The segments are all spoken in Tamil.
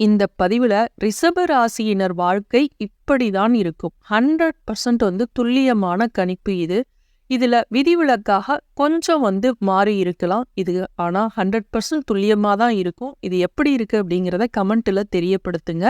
இந்த பதிவுல ரிஷப ராசியினர் வாழ்க்கை இப்படி தான் இருக்கும். ஹண்ட்ரட் பர்சன்ட் வந்து துல்லியமான கணிப்பு இது. இதுல விதிவிலக்காக கொஞ்சம் வந்து மாறி இருக்கலாம் இது. ஆனா ஹண்ட்ரட் பர்சன்ட் துல்லியமா தான் இருக்கும். இது எப்படி இருக்கு அப்படிங்கிறத கமெண்ட்ல தெரியப்படுத்துங்க.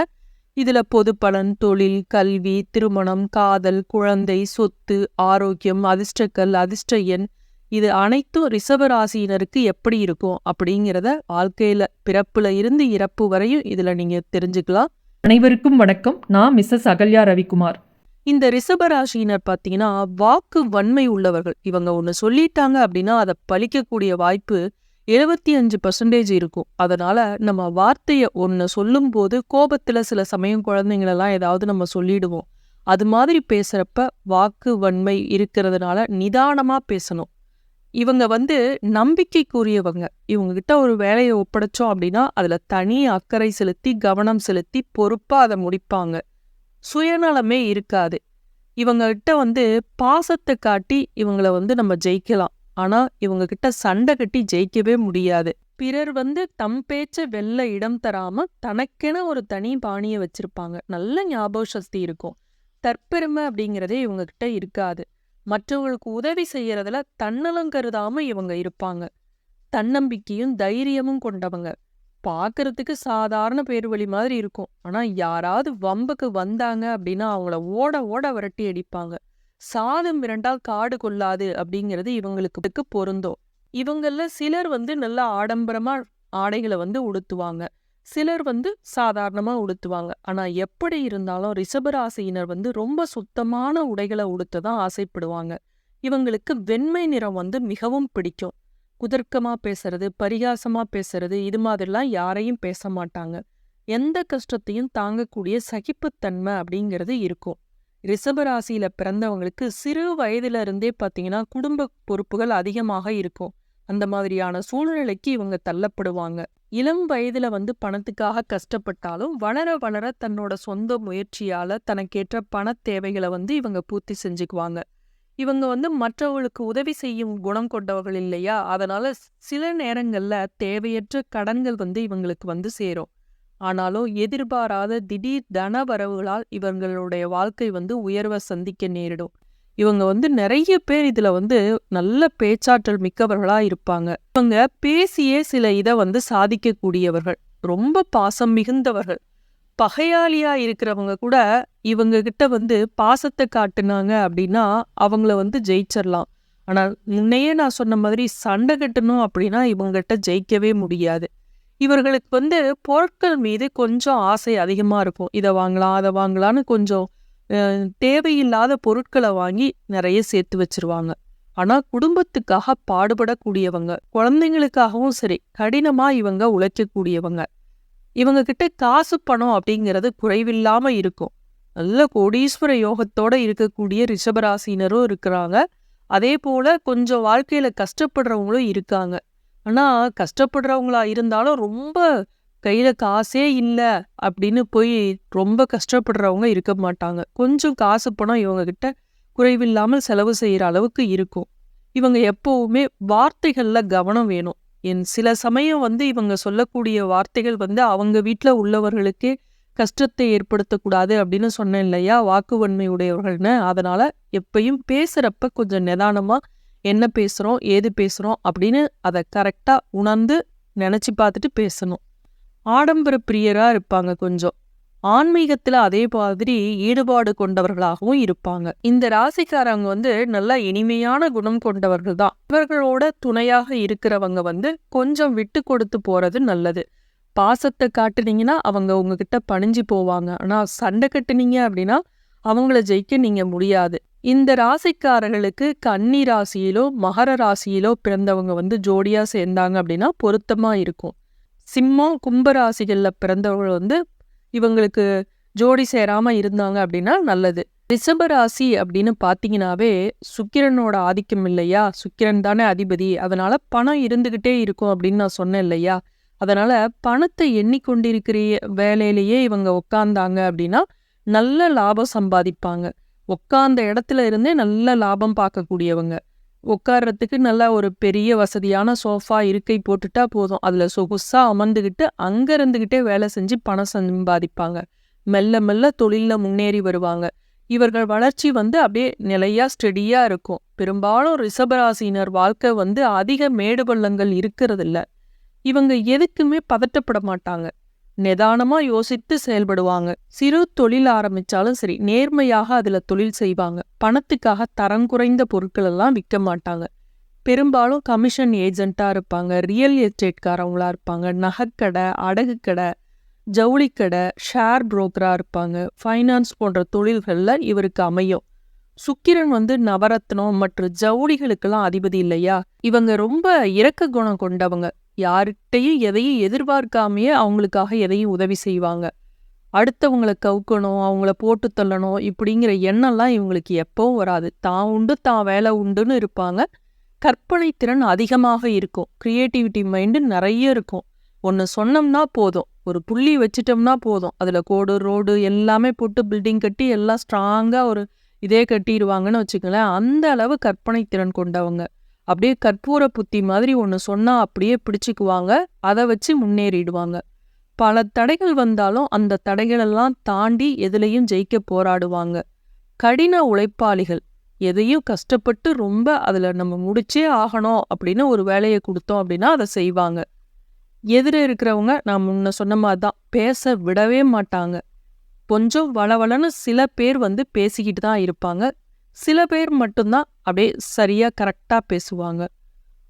இதுல பொது பலன் தொழில் கல்வி திருமணம் காதல் குழந்தை சொத்து ஆரோக்கியம் அதிர்ஷ்டக்கல் அதிர்ஷ்ட எண் இது அனைத்தும் ரிஷப ராசியினருக்கு எப்படி இருக்கும் அப்படிங்கிறத வாழ்க்கையில பிறப்புல இருந்து இறப்பு வரையும் இதுல நீங்க தெரிஞ்சுக்கலாம். அனைவருக்கும் வணக்கம். நான் மிஸ்ஸஸ் அகல்யா ரவிக்குமார். இந்த ரிஷப ராசியினர் பார்த்தீங்கன்னா வாக்கு வன்மை உள்ளவர்கள். இவங்க ஒன்று சொல்லிட்டாங்க அப்படின்னா அதை பலிக்கக்கூடிய வாய்ப்பு எழுபத்தி அஞ்சு பர்சன்டேஜ் இருக்கும். அதனால நம்ம வார்த்தையை ஒன்று சொல்லும்போது கோபத்துல சில சமயம் குழந்தைங்களெல்லாம் ஏதாவது நம்ம சொல்லிடுவோம். அது மாதிரி பேசுறப்ப வாக்கு வன்மை இருக்கிறதுனால நிதானமா பேசணும். இவங்க வந்து நம்பிக்கைக்குரியவங்க. இவங்க கிட்ட ஒரு வேலையை ஒப்படைச்சோம் அப்படின்னா அதுல தனி அக்கறை செலுத்தி கவனம் செலுத்தி பொறுப்பா அதை முடிப்பாங்க. சுயநலமே இருக்காது. இவங்ககிட்ட வந்து பாசத்தை காட்டி இவங்கள வந்து நம்ம ஜெயிக்கலாம். ஆனா இவங்க கிட்ட சண்டை கட்டி ஜெயிக்கவே முடியாது. பிறர் வந்து தம் பேச்ச வெல்ல இடம் தராம தனக்கென ஒரு தனி பாணியை வச்சிருப்பாங்க. நல்ல ஞாபக சக்தி இருக்கும். தற்பெருமை அப்படிங்கிறதே இவங்க கிட்ட இருக்காது. மற்றவங்களுக்கு உதவி செய்யறதுல தன்னலம் கருதாம இவங்க இருப்பாங்க. தன்னம்பிக்கையும் தைரியமும் கொண்டவங்க. பார்க்கறதுக்கு சாதாரண பேர் வழி மாதிரி இருக்கும். ஆனா யாராவது வம்புக்கு வந்தாங்க அப்படின்னா அவங்கள ஓட ஓட விரட்டி அடிப்பாங்க. சாதம் இரண்டால் காடு கொள்ளாது அப்படிங்கிறது இவங்களுக்கு பொருந்தும். இவங்களில் சிலர் வந்து நல்லா ஆடம்பரமா ஆடைகளை வந்து உடுத்துவாங்க. சிலர் வந்து சாதாரணமா உடுத்துவாங்க. ஆனா எப்படி இருந்தாலும் ரிஷபராசியினர் வந்து ரொம்ப சுத்தமான உடைகளை உடுத்த தான் ஆசைப்படுவாங்க. இவங்களுக்கு வெண்மை நிறம் வந்து மிகவும் பிடிக்கும். குதர்க்கமா பேசுறது பரிகாசமா பேசுறது இது மாதிரிலாம் யாரையும் பேச மாட்டாங்க. எந்த கஷ்டத்தையும் தாங்கக்கூடிய சகிப்புத்தன்மை அப்படிங்கிறது இருக்கும். ரிஷபராசியில் பிறந்தவங்களுக்கு சிறு வயதுல இருந்தே பார்த்தீங்கன்னா குடும்ப பொறுப்புகள் அதிகமாக இருக்கும். அந்த மாதிரியான சூழ்நிலைக்கு இவங்க தள்ளப்படுவாங்க. இளம் வயதுல வந்து பணத்துக்காக கஷ்டப்பட்டாலும் வளர வளர தன்னோட சொந்த முயற்சியால தனக்கேற்ற பண தேவைகளை வந்து இவங்க பூர்த்தி செஞ்சுக்குவாங்க. இவங்க வந்து மற்றவர்களுக்கு உதவி செய்யும் குணம் கொண்டவர்கள் இல்லையா? அதனால சில நேரங்கள்ல தேவையற்ற கடன்கள் வந்து இவங்களுக்கு வந்து சேரும். ஆனாலும் எதிர்பாராத திடீர் தன வரவுகளால் இவங்களுடைய வாழ்க்கை வந்து உயர்வை சந்திக்க நேரிடும். இவங்க வந்து நிறைய பேர் இதுல வந்து நல்ல பேச்சாற்றல் மிக்கவர்களா இருப்பாங்க. இவங்க பேசியே சில இதை வந்து சாதிக்கக்கூடியவர்கள். ரொம்ப பாசம் மிகுந்தவர்கள். பகையாளியா இருக்கிறவங்க கூட இவங்க கிட்ட வந்து பாசத்தை காட்டுனாங்க அப்படின்னா அவங்கள வந்து ஜெயிச்சிடலாம் ஆனால் முன்னையே நான் சொன்ன மாதிரி சண்டை கட்டணும் அப்படின்னா இவங்ககிட்ட ஜெயிக்கவே முடியாது. இவர்களுக்கு வந்து பொருட்கள் மீது கொஞ்சம் ஆசை அதிகமாக இருக்கும். இதை வாங்கலாம் அதை வாங்கலான்னு கொஞ்சம் தேவையில்லாத பொருட்களை வாங்கி நிறைய சேர்த்து வச்சிருவாங்க. ஆனால் குடும்பத்துக்காக பாடுபடக்கூடியவங்க குழந்தைங்களுக்காகவும் சரி கடினமாக இவங்க உழைக்கக்கூடியவங்க இவங்க கிட்ட காசு பணம் அப்படிங்கிறது குறைவில்லாம இருக்கும். நல்ல கோடீஸ்வர யோகத்தோட இருக்கக்கூடிய ரிஷபராசினரும் இருக்கிறாங்க. அதே போல கொஞ்சம் வாழ்க்கையில கஷ்டப்படுறவங்களும் இருக்காங்க. ஆனா கஷ்டப்படுறவங்களா இருந்தாலும் ரொம்ப கையில காசே இல்லை அப்படின்னு போய் ரொம்ப கஷ்டப்படுறவங்க இருக்க மாட்டாங்க. கொஞ்சம் காசு பணம் இவங்கக்கிட்ட குறைவில்லாமல் செலவு செய்யற அளவுக்கு இருக்கும். இவங்க எப்பவுமே வார்த்தைகள்ல கவனம் வேணும். என் சில சமயம் வந்து இவங்க சொல்லக்கூடிய வார்த்தைகள் வந்து அவங்க வீட்டில் உள்ளவர்களுக்கே கஷ்டத்தை ஏற்படுத்தக்கூடாது அப்படின்னு சொன்னேன் இல்லையா? வாக்குவன்மை உடையவர்கள்னு. அதனால எப்பயும் பேசுறப்ப கொஞ்சம் நிதானமா என்ன பேசுறோம் ஏது பேசுறோம் அப்படின்னு அதை கரெக்டா உணர்ந்து நினைச்சு பார்த்துட்டு பேசணும். ஆடம்பர பிரியரா இருப்பாங்க கொஞ்சம். ஆன்மீகத்துல அதே மாதிரி ஈடுபாடு கொண்டவர்களாகவும் இருப்பாங்க. இந்த ராசிக்காரங்க வந்து நல்ல இனிமையான குணம் கொண்டவர்கள் தான் இவர்களோட துணையாக இருக்கிறவங்க வந்து கொஞ்சம் விட்டு கொடுத்து போறது நல்லது. பாசத்தை காட்டுனீங்கன்னா அவங்க உங்ககிட்ட பணிஞ்சு போவாங்க. ஆனா சண்டை கட்டுனீங்க அப்படின்னா அவங்கள ஜெயிக்க நீங்க முடியாது. இந்த ராசிக்காரர்களுக்கு கன்னி ராசியிலோ மகர ராசியிலோ பிறந்தவங்க வந்து ஜோடியா சேர்ந்தாங்க அப்படின்னா பொருத்தமா இருக்கும். சிம்மம் கும்பராசிகளில் பிறந்தவர்கள் பிறந்தவங்க வந்து இவங்களுக்கு ஜோடி சேராம இருந்தாங்க அப்படின்னா நல்லது. ரிஷபராசி அப்படின்னு பார்த்தீங்கன்னாவே சுக்கிரனோட ஆதிக்கம் இல்லையா? சுக்கிரன் தானே அதிபதி. அதனால பணம் இருந்துகிட்டே இருக்கும் அப்படின்னு நான் சொன்னேன் இல்லையா? அதனால பணத்தை எண்ணிக்கொண்டிருக்கிற வேலையிலேயே இவங்க உட்காந்தாங்க அப்படின்னா நல்ல லாபம் சம்பாதிப்பாங்க. உட்காந்த இடத்துல இருந்தே நல்ல லாபம் பார்க்கக்கூடியவங்க. உட்கார்றதுக்கு நல்லா ஒரு பெரிய வசதியான சோஃபா இருக்கை போட்டுட்டா போதும். அதில் சொகுசா அமர்ந்துக்கிட்டு அங்கே இருந்துக்கிட்டே வேலை செஞ்சு பணம் சம்பாதிப்பாங்க. மெல்ல மெல்ல தொழிலில் முன்னேறி வருவாங்க. இவர்கள் வளர்ச்சி வந்து அப்படியே நிலையா ஸ்டெடியா இருக்கும். பெரும்பாலும் ரிஷபராசினர் வாழ்க்கை வந்து அதிக மேடு பள்ளங்கள் இருக்கிறதில்ல. இவங்க எதுக்குமே பதட்டப்பட மாட்டாங்க. நிதானமா யோசித்து செயல்படுவாங்க. சிறு தொழில் ஆரம்பிச்சாலும் சரி நேர்மையாக அதுல தொழில் செய்வாங்க. பணத்துக்காக தரம் குறைந்த பொருட்களெல்லாம் விற்க மாட்டாங்க. பெரும்பாலும் கமிஷன் ஏஜென்ட்டா இருப்பாங்க ரியல் எஸ்டேட்காரவங்களா இருப்பாங்க நகைக்கடை அடகுக்கடை ஜவுளிக்கடை ஷேர் புரோக்கரா இருப்பாங்க. ஃபைனான்ஸ் போன்ற தொழில்கள்ல இவருக்கு அமையும். சுக்கிரன் வந்து நவரத்னம் மற்றும் ஜவுளிகளுக்கெல்லாம் அதிபதி இல்லையா? இவங்க ரொம்ப இரக்க குணம் கொண்டவங்க. யார்கிட்டையும் எதையும் எதிர்பார்க்காமையே அவங்களுக்காக எதையும் உதவி செய்வாங்க. அடுத்தவங்களை கவுக்கணும் அவங்கள போட்டு தள்ளணும் இப்படிங்கிற எண்ணம்லாம் இவங்களுக்கு எப்பவும் வராது. தான் உண்டு தான் வேலை உண்டுன்னு இருப்பாங்க. கற்பனை திறன் அதிகமாக இருக்கும். கிரியேட்டிவிட்டி மைண்டு நிறைய இருக்கும். ஒன்று சொன்னோம்னா போதும். ஒரு புள்ளி வச்சிட்டோம்னா போதும். அதில் கோடு ரோடு எல்லாமே போட்டு பில்டிங் கட்டி எல்லாம் ஸ்ட்ராங்காக ஒரு இதே கட்டிடுவாங்கன்னு வச்சுக்கங்களேன். அந்த அளவு கற்பனை திறன் கொண்டவங்க. அப்படியே கற்பூர புத்தி மாதிரி ஒன்று சொன்னால் அப்படியே பிடிச்சிக்குவாங்க. அதை வச்சு முன்னேறிடுவாங்க. பல தடைகள் வந்தாலும் அந்த தடைகளெல்லாம் தாண்டி எதுலேயும் ஜெயிக்க போராடுவாங்க. கடின உழைப்பாளிகள். எதையும் கஷ்டப்பட்டு ரொம்ப அதில் நம்ம முடிச்சே ஆகணும் அப்படின்னு ஒரு வேலையை கொடுத்தோம் அப்படின்னா அதை செய்வாங்க. எதிர இருக்கிறவங்க நான் முன்ன சொன்ன மாதிரி தான் பேச விடவே மாட்டாங்க. கொஞ்சம் வளவளன்னு சில பேர் வந்து பேசிக்கிட்டு தான் இருப்பாங்க. சில பேர் மட்டும்தான் அப்படியே சரியா கரெக்டாக பேசுவாங்க.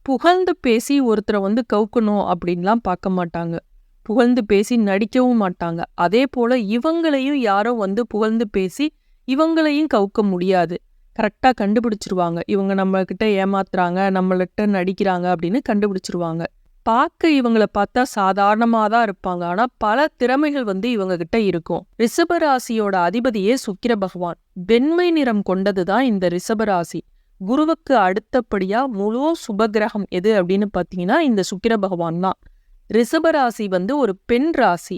புகழ்ந்து பேசி ஒருத்தரை வந்து கவுக்கணும் அப்படின்லாம் பார்க்க மாட்டாங்க. புகழ்ந்து பேசி நடிக்கவும் மாட்டாங்க. அதே போல இவங்களையும் யாரோ வந்து புகழ்ந்து பேசி இவங்களையும் கவுக்க முடியாது. கரெக்டாக கண்டுபிடிச்சிருவாங்க. இவங்க நம்மக்கிட்ட ஏமாத்துறாங்க நம்மள்கிட்ட நடிக்கிறாங்க அப்படின்னு கண்டுபிடிச்சிருவாங்க. பார்க்க இவங்களை பார்த்தா சாதாரணமாக தான் இருப்பாங்க. ஆனால் பல திறமைகள் வந்து இவங்க கிட்ட இருக்கும். ரிஷபராசியோட அதிபதியே சுக்கிர பகவான். வெண்மை நிறம் கொண்டது தான் இந்த ரிஷபராசி. குருவுக்கு அடுத்தபடியா முழு சுபகிரகம் எது அப்படின்னு பார்த்தீங்கன்னா இந்த சுக்கிர பகவான் தான். ரிஷபராசி வந்து ஒரு பெண் ராசி.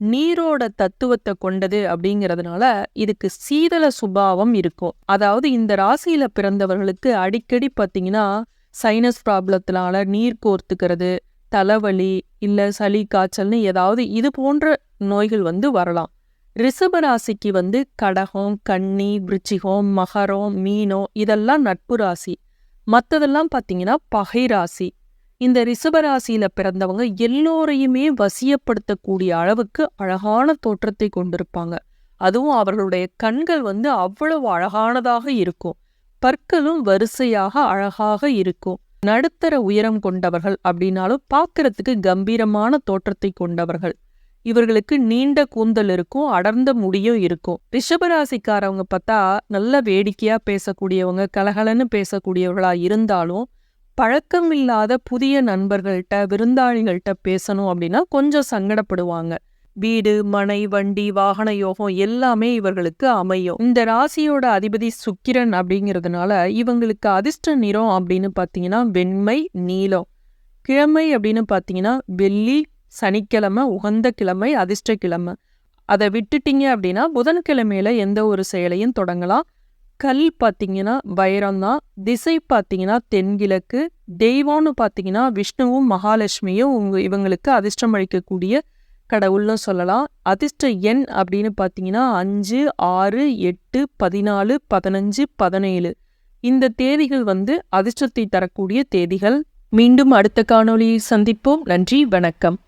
நீரோட தத்துவத்தை கொண்டது அப்படிங்கிறதுனால இதுக்கு சீதள சுபாவம் இருக்கும். அதாவது இந்த ராசியில பிறந்தவர்களுக்கு அடிக்கடி பார்த்தீங்கன்னா சைனஸ் ப்ராப்ளத்தினால நீர் கோர்த்துக்கிறது தலைவலி இல்லை சளி காய்ச்சல்னு ஏதாவது இது போன்ற நோய்கள் வந்து வரலாம். ரிஷபராசிக்கு வந்து கடகம் கன்னி விருச்சிகம் மகரம் மீனோ இதெல்லாம் நட்பு ராசி. மற்றதெல்லாம் பார்த்தீங்கன்னா பகை ராசி. இந்த ரிஷபராசியில் பிறந்தவங்க எல்லோரையுமே வசியப்படுத்தக்கூடிய அளவுக்கு அழகான தோற்றத்தை கொண்டிருப்பாங்க. அதுவும் அவர்களுடைய கண்கள் வந்து அவ்வளவு அழகானதாக இருக்கும். பற்களும் வரிசையாக அழகாக இருக்கும். நடுத்தர உயரம் கொண்டவர்கள் அப்படின்னாலும் பார்க்கறதுக்கு கம்பீரமான தோற்றத்தை கொண்டவர்கள். இவர்களுக்கு நீண்ட கூந்தல் இருக்கும் அடர்ந்த முடியும் இருக்கும். ரிஷபராசிக்காரவங்க பார்த்தா நல்ல வேடிக்கையா பேசக்கூடியவங்க கலகலன்னு பேசக்கூடியவர்களா இருந்தாலும் பழக்கம் இல்லாத புதிய நண்பர்கள்ட்ட விருந்தாளிகள்கிட்ட பேசணும் அப்படின்னா கொஞ்சம் சங்கடப்படுவாங்க. வீடு மனை வண்டி வாகன யோகம் எல்லாமே இவர்களுக்கு அமையும். இந்த ராசியோட அதிபதி சுக்கிரன் அப்படிங்கிறதுனால இவங்களுக்கு அதிர்ஷ்ட நிறம் அப்படின்னு பார்த்தீங்கன்னா வெண்மை நீலம். கிழமை அப்படின்னு பார்த்தீங்கன்னா வெள்ளி சனிக்கிழமை உகந்த கிழமை அதிர்ஷ்ட கிழமை. அதை விட்டுட்டீங்க அப்படின்னா புதன்கிழமையில எந்த ஒரு செயலையும் தொடங்கலாம். கல் பார்த்தீங்கன்னா வைரம்தான் திசை பார்த்தீங்கன்னா தென்கிழக்கு தெய்வம்னு பார்த்தீங்கன்னா விஷ்ணுவும் மகாலட்சுமியும் உங்க இவங்களுக்கு அதிர்ஷ்டம் அளிக்கக்கூடிய கடவுள்னு சொல்லலாம். அதிர்ஷ்ட எண் அப்படின்னு பார்த்தீங்கன்னா அஞ்சு ஆறு எட்டு பதினாலு பதினஞ்சு பதினேழு. இந்த தேதிகள் வந்து அதிர்ஷ்டத்தை தரக்கூடிய தேதிகள். மீண்டும் அடுத்த காணொளியை சந்திப்போம். நன்றி வணக்கம்.